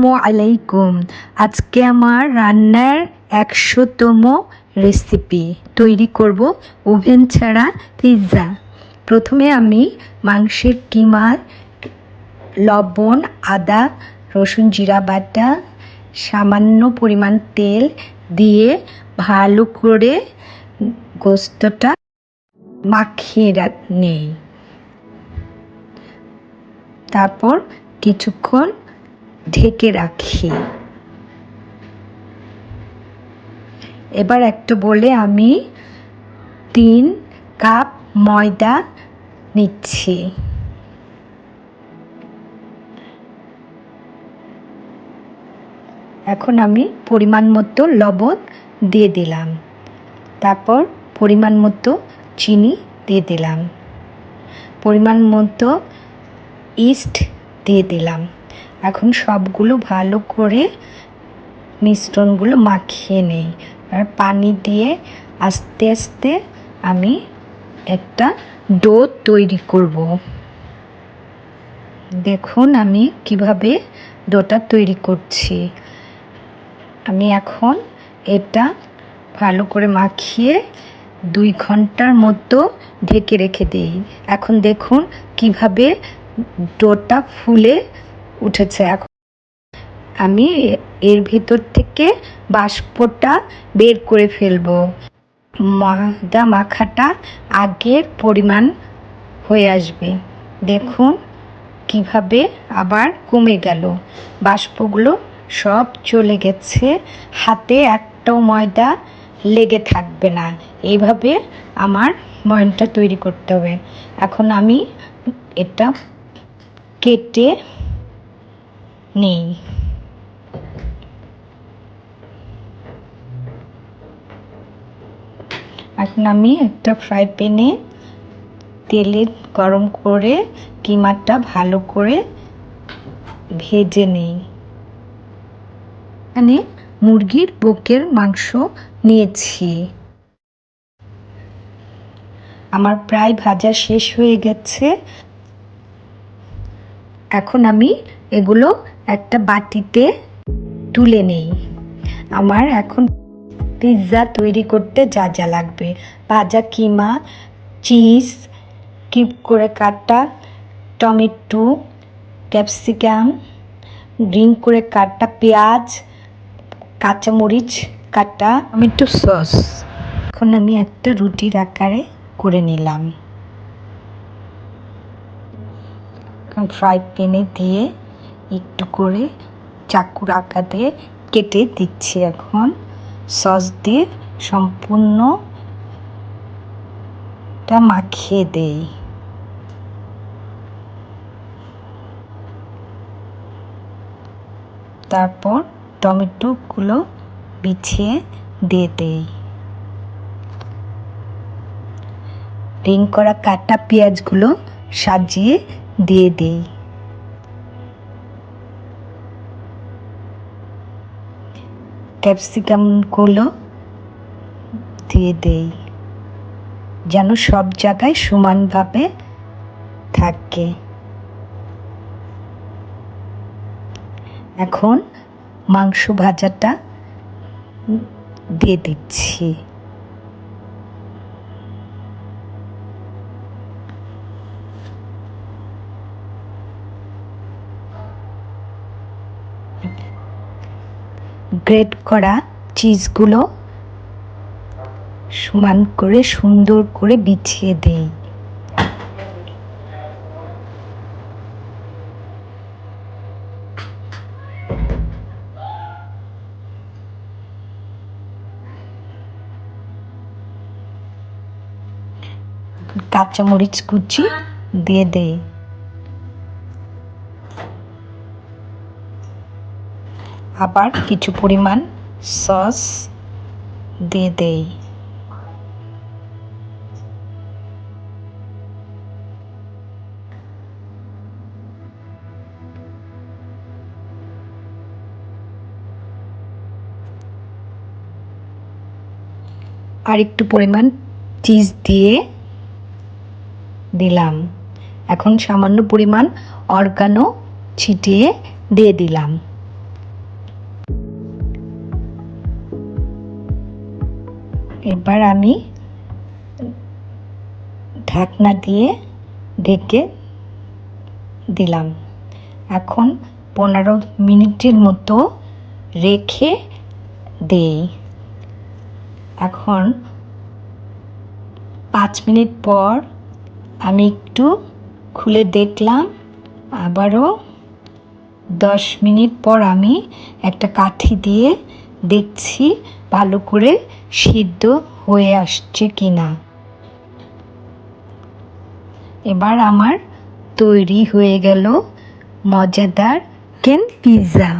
আসসালামু আলাইকুম। আজকে আমার রান্নার একশোতম রেসিপি তৈরি করব ওভেন ছাড়া পিৎজা প্রথমে আমি মাংসের কিমার, লবণ, আদা, রসুন, জিরা বাটা, সামান্য পরিমাণ তেল দিয়ে ভালো করে গোস্তটা মাখিয়ে নেই। তারপর কিছুক্ষণ ঢেকে রাখি। এবার একটা বলে আমি তিন কাপ ময়দা নিচ্ছি। এখন আমি পরিমাণ মতো লবণ দিয়ে দিলাম। তারপর পরিমাণ মতো চিনি দিয়ে দিলাম। পরিমাণ মতো ইস্ট দিয়ে দিলাম। এখন সবগুলো ভালো করে মিশ্রণগুলো মাখিয়ে নেই। আর পানি দিয়ে আস্তে আস্তে আমি একটা ডো তৈরি করব। দেখুন আমি কীভাবে ডোটা তৈরি করছি। আমি এখন এটা ভালো করে মাখিয়ে দুই ঘণ্টার মতো ঢেকে রেখে দিই। এখন দেখুন কীভাবে ডোটা ফুলে উঠেছে এখন। আমি এর ভিতর থেকে বাষ্পটা বের করে ফেলব। ময়দা মাখাটা আগের পরিমাণ হয়ে আসবে। দেখুন কীভাবে আবার কমে গেল। বাষ্পগুলো সব চলে গেছে। হাতে একটাও ময়দা লেগে থাকবে না। এইভাবে আমার ময়নটা তৈরি করতে হবে। এখন আমি এটা কেটে নেই। এখন আমি একটা ফ্রাই প্যানে তেলে গরম করে কিমাটা ভালো করে ভেজে নেই। এখানে মুরগির বুকের মাংস নিয়েছি। আমার প্রায় ভাজা শেষ হয়ে গেছে। এখন আমি এগুলো একটা বাটিতে তুলে নেই। আমার এখন পিৎজা তৈরি করতে যা যা লাগবে। ভাজা কিমা, চিজ, কিউব করে কাটা টমেটো, ক্যাপসিকাম, গ্রিন করে কাটা পেঁয়াজ, কাঁচামরিচ কাটা টমেটো সস। এখন আমি একটা রুটির আকারে করে নিলাম। ফ্রাই প্যানে দিয়ে একটু করে চাকুর আকারে কেটে দিচ্ছি এখন। সস দিয়ে সম্পূর্ণটা মাখিয়ে দেই। তারপর টমেটোগুলো বিছিয়ে দিয়ে দেই। রিং করা কাটা পেঁয়াজগুলো সাজিয়ে দিয়ে দেই। ক্যাপসিকামগুলো দিয়ে দেই। যেন সব জায়গায় সমানভাবে থাকে। এখন মাংস ভাজাটা দিয়ে দিচ্ছি। গ্রেট করা চিজগুলো সমান করে সুন্দর করে বিছিয়ে দেই। কাঁচামরিচ কুচি দিয়ে দেই। আবার কিছু পরিমাণ সস দিয়ে দেই। আর একটু পরিমাণ চিজ দিয়ে দিলাম। এখন সামান্য পরিমাণ অর্গানো ছিটিয়ে দিয়ে দিলাম। এবার আমি ঢাকনা দিয়ে ঢেকে দিলাম। এখন পনেরো মিনিটের মতো রেখে দেই। এখন পাঁচ মিনিট পর আমি একটু খুলে দেখলাম, আবারও দশ মিনিট পর আমি একটা কাঠি দিয়ে দেখছি ভালো করে সিদ্ধ হয়ে আসছে কি না এবার আমার তৈরি হয়ে গেল মজাদার কেন পিৎজা